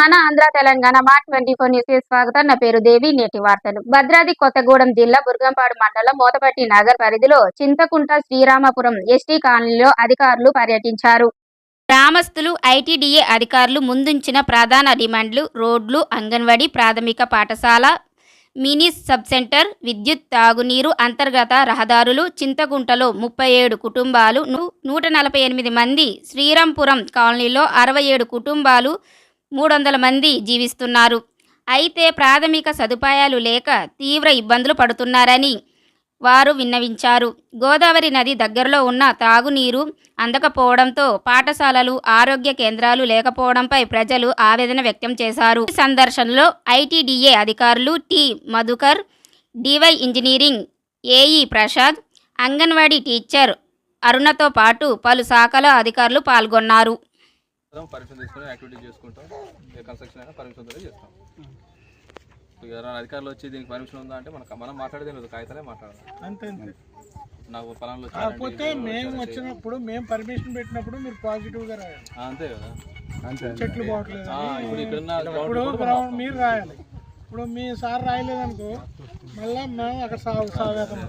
మన ఆంధ్ర తెలంగాణ మా twenty four news స్వాగతం. నా పేరు దేవి నేటి వార్తలు. భద్రాద్రి కొత్తగూడెం జిల్లా బుర్గంపాడు మండలం మోతపట్టి నగర్ పరిధిలో చింతకుంట శ్రీరామపురం ఎస్టీ కాలనీలో అధికారులు పర్యటించారు. గ్రామస్తులు ఐటీడీఏ అధికారులు ముందుంచిన ప్రధాన డిమాండ్లు రోడ్లు అంగన్వాడీ ప్రాథమిక పాఠశాల మినీ సబ్ సెంటర్ విద్యుత్ తాగునీరు అంతర్గత రహదారులు చింతకుంటలో ముప్పై ఏడు కుటుంబాలు నూట నలభై ఎనిమిది మంది శ్రీరాంపురం కాలనీలో అరవై ఏడు కుటుంబాలు మూడు వందల మంది జీవిస్తున్నారు. అయితే ప్రాథమిక సదుపాయాలు లేక తీవ్ర ఇబ్బందులు పడుతున్నారని వారు విన్నవించారు. గోదావరి నది దగ్గరలో ఉన్న తాగునీరు అందకపోవడంతో పాఠశాలలు ఆరోగ్య కేంద్రాలు లేకపోవడంపై ప్రజలు ఆవేదన వ్యక్తం చేశారు. ఈ సందర్శనలో ఐటీడీఏ అధికారులు T. Madhukar DY engineering AE Prasad anganwadi teacher అరుణతో పాటు పలు శాఖల అధికారులు పాల్గొన్నారు. పర్మిషన్ తీసుకొని యాక్టివిటీ చేసుకుంటాం ఏ కన్స్ట్రక్షన్ అయినా పర్మిషన్ తోనే చేస్తాం ఎవరైనా అధికారులు వచ్చి దీనికి పర్మిషన్ ఉందా అంటే మనకు మనం మాట్లాడేదే లేదు కాగితాలే మాట్లాడాలి అంతే అంతే నాకు పొలంలో కాకపోతే మేము వచ్చినప్పుడు మేము పర్మిషన్ పెట్టినప్పుడు మీరు పాజిటివ్గా రాయాలి అంతే కదా చెట్లు బాగట్లేదు ఆ, ఇప్పుడు మీరు రాయాలి ఇప్పుడు మీ సార్ రాయలేదు అనుకో మళ్ళీ మేము అక్కడ సాగు సాగేతాం